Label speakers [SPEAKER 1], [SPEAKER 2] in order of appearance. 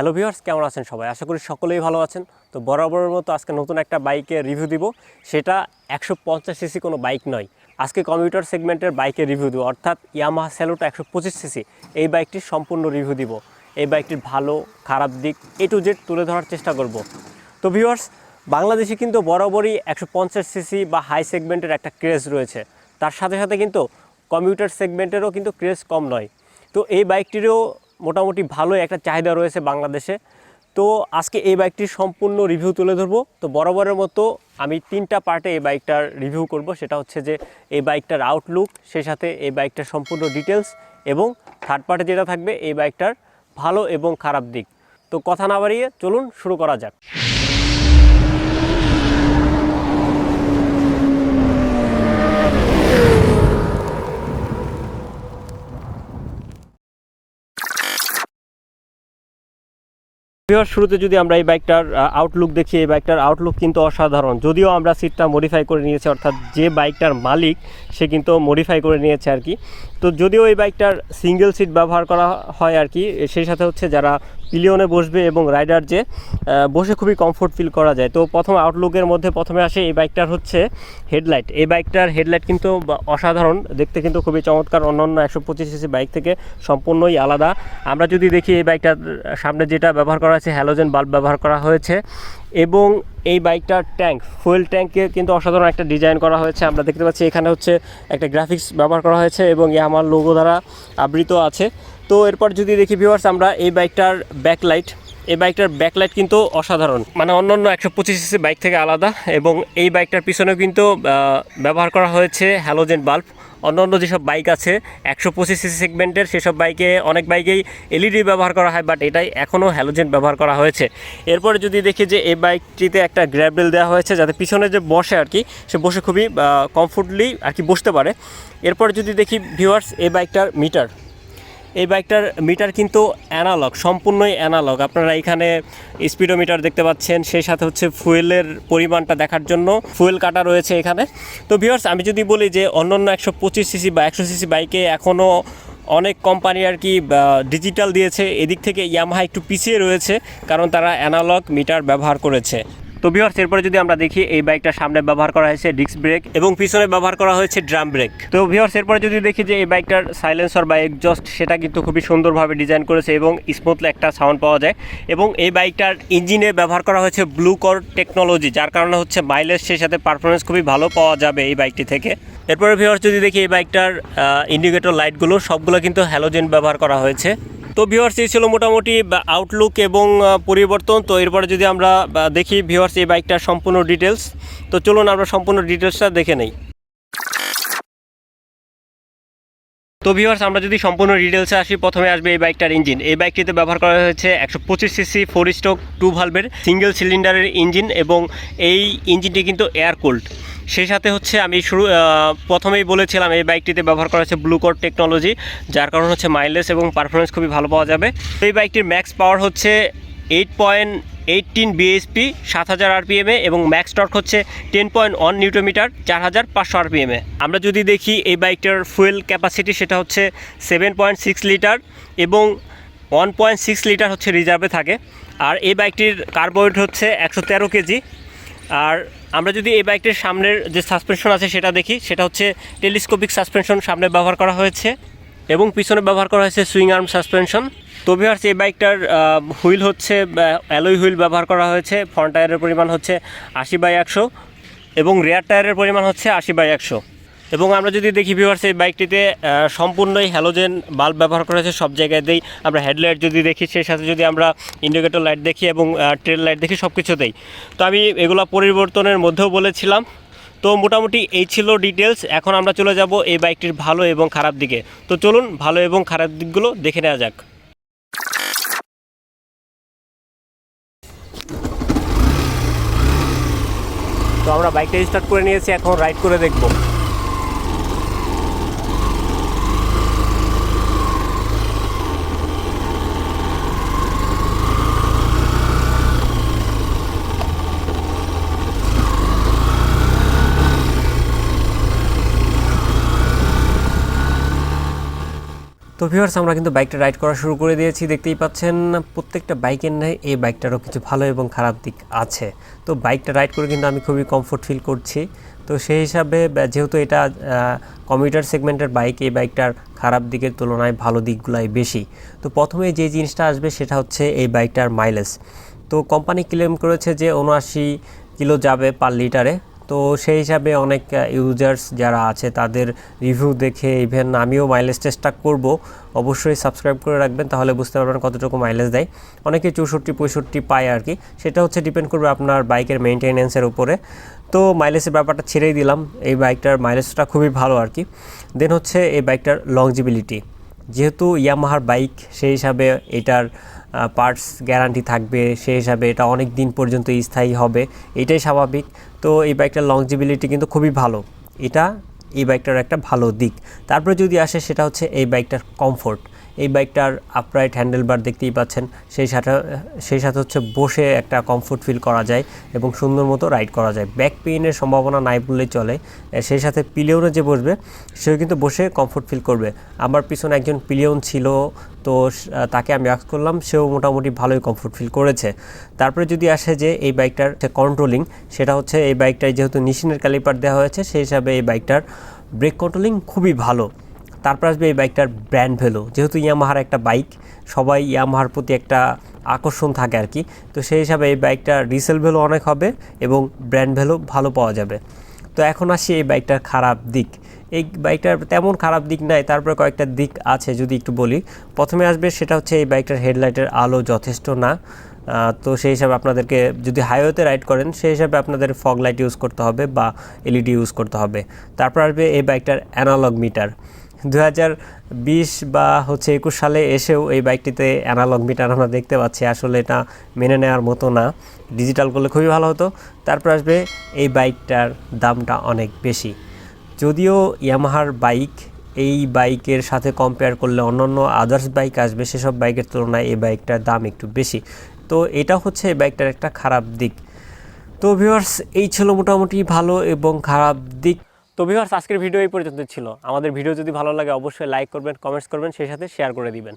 [SPEAKER 1] Hello viewers, কেমন আছেন সবাই? আশা করি সকলেই ভালো আছেন। তো বরাবরের মতো আজকে নতুন একটা বাইকের রিভিউ দিব। সেটা একশো পঞ্চাশ সিসি কোনো বাইক নয়। আজকে কম্পিউটার সেগমেন্টের বাইকের রিভিউ দিব। অর্থাৎ ইয়ামাহা স্যালোটা একশো পঁচিশ সিসি এই বাইকটির সম্পূর্ণ রিভিউ দিব। এই বাইকটির ভালো, খারাপ দিক এ টু জেড তুলে ধরার চেষ্টা করব। তো ভিউয়ার্স, বাংলাদেশে কিন্তু বরাবরই একশো পঞ্চাশ সিসি বা হাই সেগমেন্টের একটা ক্রেজ রয়েছে। তার সাথে সাথে কিন্তু কম্পিউটার সেগমেন্টেরও কিন্তু ক্রেজ কম নয়। তো এই বাইকটিরও মোটামুটি ভালো একটা চাহিদা রয়েছে বাংলাদেশে। তো আজকে এই বাইকটির সম্পূর্ণ রিভিউ তুলে ধরবো। তো বরাবরের মতো আমি তিনটা পার্টে এই বাইকটার রিভিউ করব। সেটা হচ্ছে যে এই বাইকটার আউটলুক সেই সাথে এই বাইকটার সম্পূর্ণ ডিটেলস এবং থার্ড পার্টে যেটা থাকবে এই বাইকটার ভালো এবং খারাপ দিক। তো কথা না বাড়িয়ে চলুন শুরু করা যাক। ভিউয়ার শুরুতে যদি আমরা এই বাইকটার আউটলুক দেখি, এই বাইকটার আউটলুক কিন্তু অসাধারণ। যদিও আমরা সিটটা মডিফাই করে নিয়েছি, অর্থাৎ যে বাইকটার মালিক, সে কিন্তু মডিফাই করে নিয়েছে আর কি। তো যদিও এই বাইকটার সিঙ্গেল সিট ব্যবহার করা হয় আর কি সেই সাথে হচ্ছে যারা পিলিয়নে বসবে এবং রাইডার যে বসে খুবই কমফোর্ট ফিল করা যায়। তো প্রথম আউটলুকের মধ্যে প্রথমে আসে এই বাইকটার হচ্ছে হেডলাইট এই বাইকটার হেডলাইট কিন্তু অসাধারণ, দেখতে কিন্তু খুবই চমৎকার। অন্যান্য একশো পঁচিশ সিসি বাইক থেকে সম্পূর্ণই আলাদা। আমরা যদি দেখি এই বাইকটার সামনে যেটা ব্যবহার করা হয়েছে হ্যালোজেন বাল্ব ব্যবহার করা হয়েছে এবং এই বাইকটার ট্যাঙ্ক ফুয়েল ট্যাঙ্কে কিন্তু অসাধারণ একটা ডিজাইন করা হয়েছে। আমরা দেখতে পাচ্ছি এখানে হচ্ছে একটা গ্রাফিক্স ব্যবহার করা হয়েছে এবং এ আমার লোগো দ্বারা আবৃত আছে। তো এরপর যদি দেখি ভিউয়ার্স আমরা এই বাইকটার ব্যাকলাইট এই বাইকটার ব্যাকলাইট কিন্তু অসাধারণ। মানে অন্যান্য একশো পঁচিশ সিসি বাইক থেকে আলাদা এবং এই বাইকটার পিছনেও কিন্তু ব্যবহার করা হয়েছে হ্যালোজেন বাল্ব অন্যান্য যেসব বাইক আছে, একশো পঁচিশ সিসি সেগমেন্টের সেসব বাইকে অনেক বাইকেই এলইডি ব্যবহার করা হয় বাট এটাই এখনও হ্যালোজেন ব্যবহার করা হয়েছে। এরপরে যদি দেখি যে এই বাইকটিতে একটা গ্র্যাবেল দেওয়া হয়েছে, যাতে পিছনে যে বসে আর কি, সে বসে খুবই কমফোর্টলি আর কি বসতে পারে। এরপরে যদি দেখি ভিউয়ার্স এই বাইকটার মিটার এই বাইকটার মিটার কিন্তু অ্যানালগ, সম্পূর্ণই অ্যানালগ। আপনারা এখানে স্পিডোমিটার দেখতে পাচ্ছেন, সেই সাথে হচ্ছে ফুয়েলের পরিমাণটা দেখার জন্য ফুয়েল কাটা রয়েছে এখানে। তো ভিউয়ার্স, আমি যদি বলি যে অন্যান্য একশো পঁচিশ সিসি বা একশো সিসি বাইকে এখনও অনেক কোম্পানি আর কি ডিজিটাল দিয়েছে। এদিক থেকে ইয়ামাহা একটু পিছিয়ে রয়েছে, কারণ তারা অ্যানালগ মিটার ব্যবহার করেছে। তো ভিউয়ার্স এরপরে যদি আমরা দেখি, এই বাইকটা সামনে ব্যবহার করা হয়েছে ডিস্ক ব্রেক এবং পিছনে ব্যবহার করা হয়েছে ড্রাম ব্রেক তো ভিউয়ার্স এরপরে যদি দেখি যে এই বাইকটার সাইলেন্সার বা এক্সজস্ট সেটা কিন্তু খুবই সুন্দরভাবে ডিজাইন করেছে এবং স্মুথলি একটা সাউন্ড পাওয়া যায়। এবং এই বাইকটার ইঞ্জিনে ব্যবহার করা হয়েছে ব্লু কর টেকনোলজি যার কারণে হচ্ছে মাইলেজ সেই সাথে পারফরমেন্স খুবই ভালো পাওয়া যাবে এই বাইকটি থেকে। এরপরে ভিউয়ার্স যদি দেখি এই বাইকটার ইন্ডিকেটর লাইটগুলো সবগুলো কিন্তু হ্যালোজেন ব্যবহার করা হয়েছে। তো ভিউয়ার্স এই ছিল মোটামুটি আউটলুক এবং পরিবর্তন। তো এরপরে যদি আমরা দেখি ভিউয়ার্স এই বাইকটার সম্পূর্ণ ডিটেলস তো চলুন আমরা সম্পূর্ণ ডিটেলসটা দেখে নেই। তো ভিউয়ার্স আমরা যদি সম্পূর্ণ ডিটেলসে আসি, প্রথমে আসবে এই বাইকটার ইঞ্জিন এই বাইকটিতে ব্যবহার করা হয়েছে একশো পঁচিশ সিসি ফোর স্ট্রোক টু ভালভের সিঙ্গেল সিলিন্ডারের ইঞ্জিন এবং এই ইঞ্জিনটি কিন্তু এয়ার কোল্ড সেই সাথে হচ্ছে আমি শুরু প্রথমেই বলেছিলাম এই বাইকটিতে ব্যবহার করা হচ্ছে ব্লু কোড টেকনোলজি যার কারণ হচ্ছে মাইলেজ এবং পারফরমেন্স খুবই ভালো পাওয়া যাবে। এই বাইকটির ম্যাক্স পাওয়ার হচ্ছে এইট পয়েন্ট এইটিন বিএসপি সাত হাজার আরপিএমে এবং ম্যাক্স টর্ক হচ্ছে ten point one newton metre চার হাজার পাঁচশো আরপিএমে আমরা যদি দেখি এই বাইকটার ফুয়েল ক্যাপাসিটি সেটা হচ্ছে সেভেন পয়েন্ট সিক্স লিটার এবং ওয়ান পয়েন্ট সিক্স লিটার হচ্ছে রিজার্ভে থাকে। আর এই বাইকটির কার্বোয়েট হচ্ছে একশো তেরো কেজি। আর আমরা যদি এই বাইকটির সামনের যে সাসপেনশন আছে সেটা দেখি, সেটা হচ্ছে টেলিস্কোপিক সাসপেনশন সামনে ব্যবহার করা হয়েছে এবং পিছনে ব্যবহার করা হয়েছে সুইং আর্ম সাসপেনশন তো ভিউয়ার্স এই বাইকটার হুইল হচ্ছে অ্যালোই হুইল ব্যবহার করা হয়েছে। ফ্রন্ট টায়ারের পরিমাণ হচ্ছে আশি বাই একশো এবং রেয়ার টায়ারের পরিমাণ হচ্ছে আশি বাই একশো। এবং আমরা যদি দেখি ভিউয়ার্স এই বাইকটিতে সম্পূর্ণই হ্যালোজেন বাল্ব ব্যবহার করা হয়েছে সব জায়গাতেই। আমরা হেডলাইট যদি দেখি, সেই সাথে যদি আমরা ইন্ডিকেটর লাইট দেখি এবং ট্রেল লাইট দেখি সব কিছুতেই তো আমি এগুলো পরিবর্তনের মধ্যেও বলেছিলাম। তো মোটামুটি এই ছিল ডিটেলস এখন আমরা চলে যাব এই বাইকটির ভালো এবং খারাপ দিকে। তো চলুন, ভালো এবং খারাপ দিকগুলো দেখে নেওয়া যাক। তো আমরা বাইকটা স্টার্ট করে নিয়েছি, এখন রাইড করে দেখব। তো ভিউয়ার্স আমরা কিন্তু বাইকটা রাইড করা শুরু করে দিয়েছি, দেখতেই পাচ্ছেন প্রত্যেকটা বাইকের নেই এই বাইকটারও কিছু ভালো এবং খারাপ দিক আছে। তো বাইকটা রাইড করে কিন্তু আমি খুবই কমফোর্ট ফিল করছি। তো সেই হিসাবে যেহেতু এটা কমিউটার সেগমেন্টের বাইক এই বাইকটার খারাপ দিকের তুলনায় ভালো দিকগুলাই বেশি। তো প্রথমে যে জিনিসটা আসবে সেটা হচ্ছে এই বাইকটার মাইলেজ তো কোম্পানি ক্লেম করেছে যে উনআশি কিলো যাবে পার লিটারে তো সেই হিসাবে অনেক ইউজার্স যারা আছে তাদের রিভিউ দেখে ইভেন আমিও মাইলেজ টেস্টটা করব। অবশ্যই সাবস্ক্রাইব করে রাখবেন তাহলে বুঝতে পারবেন কতটুকু মাইলেজ দেয়। অনেকে চৌষট্টি, পঁয়ষট্টি পায় আর কি সেটা হচ্ছে ডিপেন্ড করবে আপনার বাইকের মেনটেনেন্সের উপরে। তো মাইলেজের ব্যাপারটা ছেড়েই দিলাম। এই বাইকটার মাইলেজটা খুবই ভালো আর কি দেন হচ্ছে এই বাইকটার লংজিবিলিটি যেহেতু ইয়ামাহার বাইক সেই হিসাবে এটার পার্টস গ্যারান্টি থাকবে, সেই হিসাবে এটা অনেক দিন পর্যন্ত স্থায়ী হবে, এটাই স্বাভাবিক। তো এই বাইকটার লংজিবিলিটি কিন্তু খুবই ভালো। এটা এই বাইকটার একটা ভালো দিক। তারপরে যদি আসে, সেটা হচ্ছে এই বাইকটার কমফোর্ট এই বাইকটার আপরাইট হ্যান্ডেলবার দেখতেই পাচ্ছেন, সেই সাথে সেই সাথে হচ্ছে বসে একটা কমফোর্ট ফিল করা যায় এবং সুন্দর মতো রাইড করা যায়। ব্যাক পেইনের সম্ভাবনা নাই বললেই চলে। সেই সাথে পিলিয়নে যে বসবে, সেও কিন্তু বসে কমফোর্ট ফিল করবে। আমার পিছনে একজন পিলিয়ন ছিল তো তাকে আমি আস করলাম, সেও মোটামুটি ভালোই কমফোর্ট ফিল করেছে। তারপরে যদি আসে যে এই বাইকটার কন্ট্রোলিং সেটা হচ্ছে এই বাইকটায় যেহেতু নিশিনের ক্যালিপার দেওয়া হয়েছে, সেই হিসাবে এই বাইকটার ব্রেক কন্ট্রোলিং খুবই ভালো। তারপর আসবে এই বাইকটার ব্র্যান্ড ভ্যালু যেহেতু ইয়ামাহার একটা বাইক সবাই ইয়ামাহার প্রতি একটা আকর্ষণ থাকে আর কি। তো সেই হিসাবে এই বাইকটার রিসেল ভ্যালু অনেক হবে এবং ব্র্যান্ড ভ্যালু ভালো পাওয়া যাবে। তো এখন আসি এই বাইকটার খারাপ দিক। এই বাইকটার তেমন খারাপ দিক নাই, তারপরে কয়েকটা দিক আছে যদি একটু বলি। প্রথমে আসবে সেটা হচ্ছে এই বাইকটার হেডলাইটের আলো যথেষ্ট না। তো সেই হিসাবে আপনাদেরকে যদি হাইওয়েতে রাইড করেন, সেই হিসাবে আপনাদের ফগ লাইট ইউজ করতে হবে বা এলইডি ইউজ করতে হবে। তারপর আসবে এই বাইকটার অ্যানালগ মিটার। দু বিশ বা হচ্ছে একুশ সালে এসেও এই বাইকটিতে অ্যানালগ মিটার আমরা দেখতে পাচ্ছি। আসলে এটা মেনে নেওয়ার মতো না। ডিজিটাল করলে খুবই ভালো হতো। তারপর আসবে এই বাইকটার দামটা অনেক বেশি। যদিও ইয়ামাহার বাইক, এই বাইকের সাথে কম্পেয়ার করলে অন্যান্য আদার্স বাইক আসবে, সেসব বাইকের তুলনায় এই বাইকটার দাম একটু বেশি। তো এটা হচ্ছে এই বাইকটার একটা খারাপ দিক। তো ভিউয়ার্স এই ছিল মোটামুটি ভালো এবং খারাপ দিক। তো ভিউয়ার্স আজকের ভিডিও এই পর্যন্ত ছিল। আমাদের ভিডিও যদি ভালো লাগে, অবশ্যই লাইক করবেন কমেন্টস করবেন, সেই সাথে শেয়ার করে দিবেন।